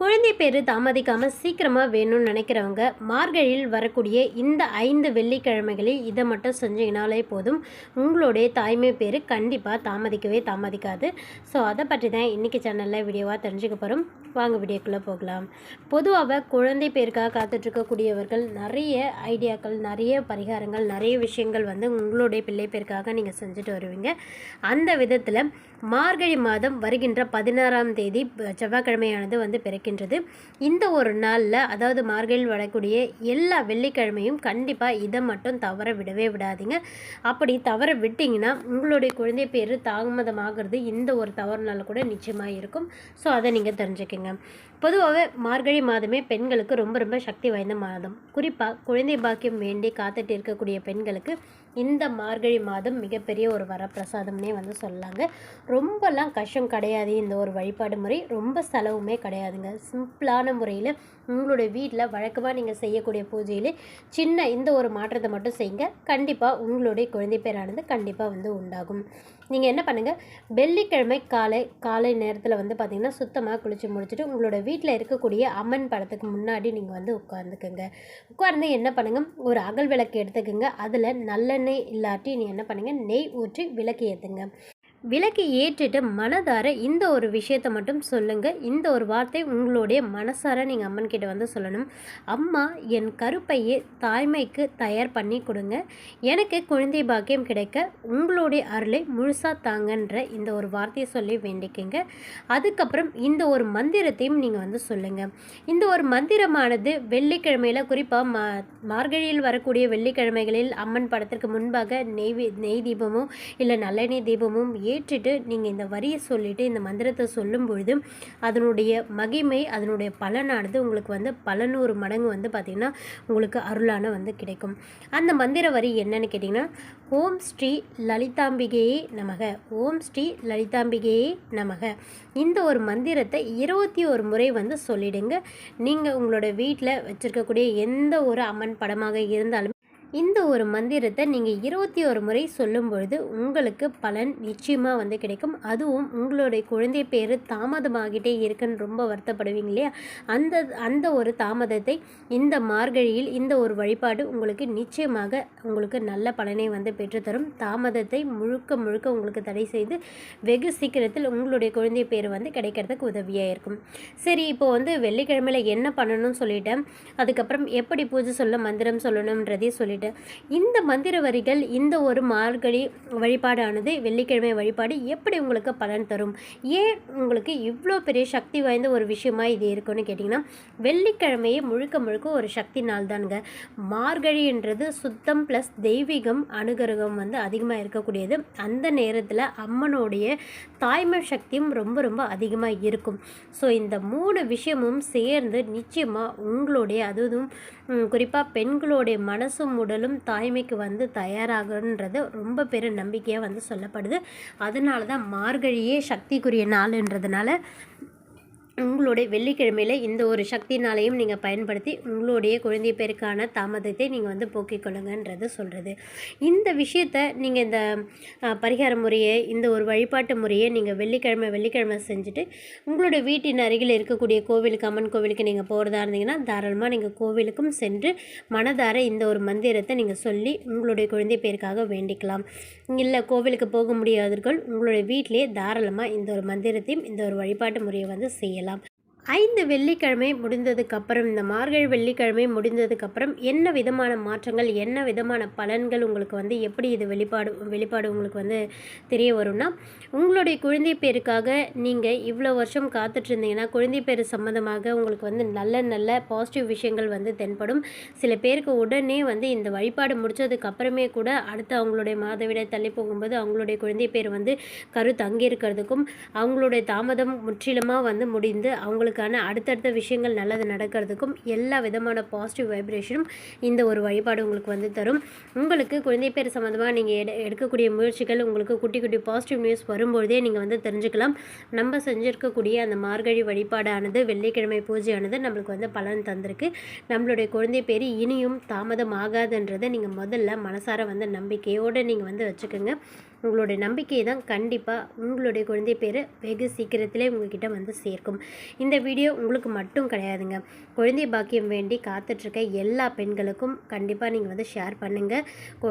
குழந்தை பேர் தாமதிக்காமல் சீக்கிரமாக வேணும்னு நினைக்கிறவங்க மார்கழியில் வரக்கூடிய இந்த ஐந்து வெள்ளிக்கிழமைகளில் இதை மட்டும் செஞ்சீங்கனாலே போதும். உங்களுடைய தாய்மை பேர் கண்டிப்பாக தாமதிக்கவே தாமதிக்காது. ஸோ அதை பற்றி தான் இன்றைக்கி சேனலில் வீடியோவாக தெரிஞ்சுக்க போகிறோம் வாங்க வீடியோக்குள்ளே போகலாம். பொதுவாக குழந்தை பேருக்காக காத்துட்ருக்கக்கூடியவர்கள் நிறைய ஐடியாக்கள் நிறைய பரிகாரங்கள் நிறைய விஷயங்கள் வந்து உங்களுடைய பிள்ளை பேருக்காக நீங்கள் செஞ்சுட்டு வருவீங்க. அந்த விதத்தில் மார்கழி மாதம் வருகின்ற பதினாறாம் தேதி செவ்வாய்க்கிழமையானது வந்து இருக்கின்றது. இந்த ஒரு நாளில் அதாவது மார்கழியில் வரக்கூடிய எல்லா வெள்ளிக்கிழமையும் கண்டிப்பாக இதை மட்டும் தவற விடவே விடாதீங்க. அப்படி தவற விட்டிங்கன்னா உங்களுடைய குழந்தை பேர் தாமதமாகிறது இந்த ஒரு தவறுனால கூட நிச்சயமாக இருக்கும். ஸோ அதை நீங்கள் தெரிஞ்சுக்கோங்க. பொதுவாகவே மார்கழி மாதமே பெண்களுக்கு ரொம்ப ரொம்ப சக்தி வாய்ந்த மாதம். குறிப்பாக குழந்தை பாக்கியம் வேண்டி காத்துட்டு இருக்கக்கூடிய பெண்களுக்கு இந்த மார்கழி மாதம் மிகப்பெரிய ஒரு வரப்பிரசாதம்னே வந்து சொல்லலாங்க ரொம்பலாம் கஷ்டம் கிடையாது இந்த ஒரு வழிபாடு முறை. ரொம்ப செலவுமே கிடையாதுங்க. சிம்பிளான முறையில் உங்களுடைய வீட்டில் வழக்கமாக நீங்கள் செய்யக்கூடிய பூஜையிலே சின்ன இந்த ஒரு மாற்றத்தை மட்டும் செய்யுங்க கண்டிப்பாக உங்களுடைய குழந்தை பேரானது கண்டிப்பாக வந்து உண்டாகும். நீங்கள் என்ன பண்ணுங்கள் வெள்ளிக்கிழமை காலை காலை நேரத்தில் வந்து பார்த்திங்கன்னா சுத்தமாக குளித்து முடிச்சுட்டு உங்களோட வீட்டில் இருக்கக்கூடிய அம்மன் படத்துக்கு முன்னாடி நீங்கள் வந்து உட்காந்துக்குங்க உட்கார்ந்து என்ன பண்ணுங்கள் ஒரு அகல் விளக்கு எடுத்துக்கோங்க. அதில் நல்லெண்ணெய் இல்லாட்டி நீ என்ன பண்ணுங்கள் நெய் ஊற்றி விளக்கு ஏற்றுங்க விளக்கு ஏற்றுட்டு மனதார இந்த ஒரு விஷயத்தை மட்டும் சொல்லுங்கள் இந்த ஒரு வார்த்தை உங்களுடைய மனசார நீங்கள் அம்மன் கிட்ட வந்து சொல்லணும். அம்மா என் கருப்பையை தாய்மைக்கு தயார் பண்ணி கொடுங்க. எனக்கு குழந்தை பாக்கியம் கிடைக்க உங்களுடைய அருளை முழுசாக தாங்கன்ற இந்த ஒரு வார்த்தையை சொல்லி வேண்டிக்கங்க. அதுக்கப்புறம் இந்த ஒரு மந்திரத்தையும் நீங்கள் வந்து சொல்லுங்கள் இந்த ஒரு மந்திரமானது வெள்ளிக்கிழமையில் குறிப்பாக மா மார்கழியில் வரக்கூடிய வெள்ளிக்கிழமைகளில் அம்மன் படத்திற்கு முன்பாக நெய் வி- நெய் தீபமும் இல்லை நல்லெண்ணெய் தீபமும் ஏற்றிட்டு நீங்கள் இந்த வரியை சொல்லிவிட்டு இந்த மந்திரத்தை சொல்லும் பொழுது அதனுடைய மகிமை அதனுடைய பலனானது உங்களுக்கு வந்து பல நூறு மடங்கு வந்து பார்த்திங்கன்னா உங்களுக்கு அருளான வந்து கிடைக்கும். அந்த மந்திர வரி என்னன்னு கேட்டிங்கன்னா ஓம் ஸ்ரீ லலிதாம்பிகையே நமக ஓம் ஸ்ரீ லலிதாம்பிகையே நமக. இந்த ஒரு மந்திரத்தை இருபத்தி ஒரு முறை வந்து சொல்லிடுங்க. நீங்கள் உங்களோட வீட்டில் வச்சுருக்கக்கூடிய எந்த ஒரு அம்மன் படமாக இருந்தாலும் இந்த ஒரு மந்திரத்தை நீங்கள் இருபத்தி ஒரு முறை சொல்லும் பொழுது உங்களுக்கு பலன் நிச்சயமாக வந்து கிடைக்கும். அதுவும் உங்களுடைய குழந்தை பேர் தாமதமாகிட்டே இருக்குன்னு ரொம்ப வருத்தப்படுவீங்க இல்லையா? அந்த அந்த ஒரு தாமதத்தை இந்த மார்கழியில் இந்த ஒரு வழிபாடு உங்களுக்கு நிச்சயமாக உங்களுக்கு நல்ல பலனை வந்து பெற்றுத்தரும். தாமதத்தை முழுக்க முழுக்க உங்களுக்கு தடை செய்து வெகு சீக்கிரத்தில் உங்களுடைய குழந்தை பேர் வந்து கிடைக்கிறதுக்கு உதவியாக இருக்கும். சரி இப்போ வந்து வெள்ளிக்கிழமையில் என்ன பண்ணணும்னு சொல்லிட்டேன். அதுக்கப்புறம் எப்படி பூஜை சொல்ல மந்திரம் சொல்லணுன்றதையும் சொல்லிட்டேன். இந்த மந்திர வரிகள் இந்த ஒரு மார்கழி வழிபாடானது வெள்ளிக்கிழமை வழிபாடு எப்படி உங்களுக்கு பலன் தரும்? ஏன் உங்களுக்கு இவ்வளோ பெரிய சக்தி வாய்ந்த ஒரு விஷயமா இது இருக்குன்னு கேட்டிங்கன்னா வெள்ளிக்கிழமையே முழுக்க முழுக்க ஒரு சக்தி நாள் தானுங்க மார்கழின்றது சுத்தம் ப்ளஸ் தெய்வீகம் அனுகிரகம் வந்து அதிகமாக இருக்கக்கூடியது. அந்த நேரத்தில் அம்மனுடைய தாய்மை சக்தியும் ரொம்ப ரொம்ப அதிகமாக இருக்கும். ஸோ இந்த மூணு விஷயமும் சேர்ந்து நிச்சயமாக உங்களுடைய அதுவும் குறிப்பாக பெண்களுடைய மனசும் உடலும் தாய்மைக்கு வந்து தயாராகுன்றது ரொம்ப பெரும் நம்பிக்கையாக வந்து சொல்லப்படுது. அதனால தான் மார்கழியே சக்திக்குரிய நாளுன்றதுனால உங்களுடைய வெள்ளிக்கிழமையில் இந்த ஒரு சக்தினாலையும் நீங்கள் பயன்படுத்தி உங்களுடைய குழந்தை பேருக்கான தாமதத்தை நீங்கள் வந்து போக்கிக் கொள்ளுங்கன்றது சொல்கிறது இந்த விஷயத்தை நீங்கள் இந்த பரிகார முறையை இந்த ஒரு வழிபாட்டு முறையை நீங்கள் வெள்ளிக்கிழமை வெள்ளிக்கிழமை செஞ்சுட்டு உங்களுடைய வீட்டின் அருகில் இருக்கக்கூடிய கோவிலுக்கு அம்மன் கோவிலுக்கு நீங்கள் போகிறதா இருந்தீங்கன்னா தாராளமாக நீங்கள் கோவிலுக்கும் சென்று மனதார இந்த ஒரு மந்திரத்தை நீங்கள் சொல்லி உங்களுடைய குழந்தை பேருக்காக வேண்டிக்கலாம். இல்லை கோவிலுக்கு போக முடியாதவர்கள் உங்களுடைய வீட்டிலேயே தாராளமாக இந்த ஒரு மந்திரத்தையும் இந்த ஒரு வழிபாட்டு முறையை வந்து செய்யலாம். করলাম ஐந்து வெள்ளிக்கிழமை முடிந்ததுக்கப்புறம் இந்த மார்கழி வெள்ளிக்கிழமை முடிந்ததுக்கப்புறம் என்ன விதமான மாற்றங்கள் என்ன விதமான பலன்கள் உங்களுக்கு வந்து எப்படி இது வெளிப்பாடு வெளிப்பாடு உங்களுக்கு வந்து தெரிய வரும்னா உங்களுடைய குழந்தை பேருக்காக நீங்கள் இவ்வளோ வருஷம் காத்துட்ருந்தீங்கன்னா குழந்தை பேர் சம்மந்தமாக உங்களுக்கு வந்து நல்ல நல்ல பாசிட்டிவ் விஷயங்கள் வந்து தென்படும். சில பேருக்கு உடனே வந்து இந்த வழிபாடு முடித்ததுக்கப்புறமே கூட அடுத்து அவங்களுடைய மாதவிடை தள்ளி போகும்போது அவங்களுடைய குழந்தை பேர் வந்து கரு தங்கி இருக்கிறதுக்கும் அவங்களுடைய தாமதம் முற்றிலுமாக வந்து முடிந்து அவங்களுக்கு உங்களுக்கான அடுத்தடுத்த விஷயங்கள் நல்லது நடக்கிறதுக்கும் எல்லா விதமான பாசிட்டிவ் வைப்ரேஷனும் இந்த ஒரு வழிபாடு உங்களுக்கு வந்து தரும். உங்களுக்கு குழந்தை பேர் சம்மந்தமாக நீங்கள் எடு எடுக்கக்கூடிய முயற்சிகள் உங்களுக்கு குட்டி குட்டி பாசிட்டிவ் நியூஸ் வரும்பொழுதே நீங்கள் வந்து தெரிஞ்சுக்கலாம். நம்ம செஞ்சுருக்கக்கூடிய அந்த மார்கழி வழிபாடானது வெள்ளிக்கிழமை பூஜையானது நம்மளுக்கு வந்து பலன் தந்திருக்கு. நம்மளுடைய குழந்தை பேர் இனியும் தாமதம் ஆகாதுன்றதை நீங்கள் முதல்ல மனசார வந்து நம்பிக்கையோடு நீங்கள் வந்து வச்சுக்கோங்க. உங்களுடைய நம்பிக்கை தான் கண்டிப்பாக உங்களுடைய குழந்தை பேர் வெகு சீக்கிரத்திலே உங்ககிட்ட வந்து சேர்க்கும். இந்த வீடியோ உங்களுக்கு மட்டும் கிடையாதுங்க. குழந்தை பாக்கியம் வேண்டி காத்துட்ருக்க எல்லா பெண்களுக்கும் கண்டிப்பாக நீங்கள் வந்து ஷேர் பண்ணுங்கள்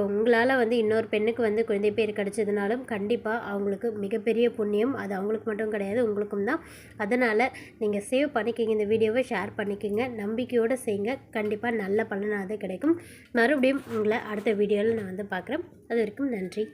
உங்களால் வந்து இன்னொரு பெண்ணுக்கு வந்து குழந்தை பேர் கிடச்சதுனாலும் கண்டிப்பாக அவங்களுக்கு மிகப்பெரிய புண்ணியம். அது அவங்களுக்கு மட்டும் கிடையாது உங்களுக்கும் தான். அதனால் நீங்கள் சேவ் பண்ணிக்கிங்க இந்த வீடியோவை ஷேர் பண்ணிக்கோங்க. நம்பிக்கையோடு செய்யுங்க. கண்டிப்பாக நல்ல பலனாக கிடைக்கும். மறுபடியும் உங்களை அடுத்த வீடியோவில் நான் வந்து பார்க்குறேன். அது வரைக்கும் நன்றி.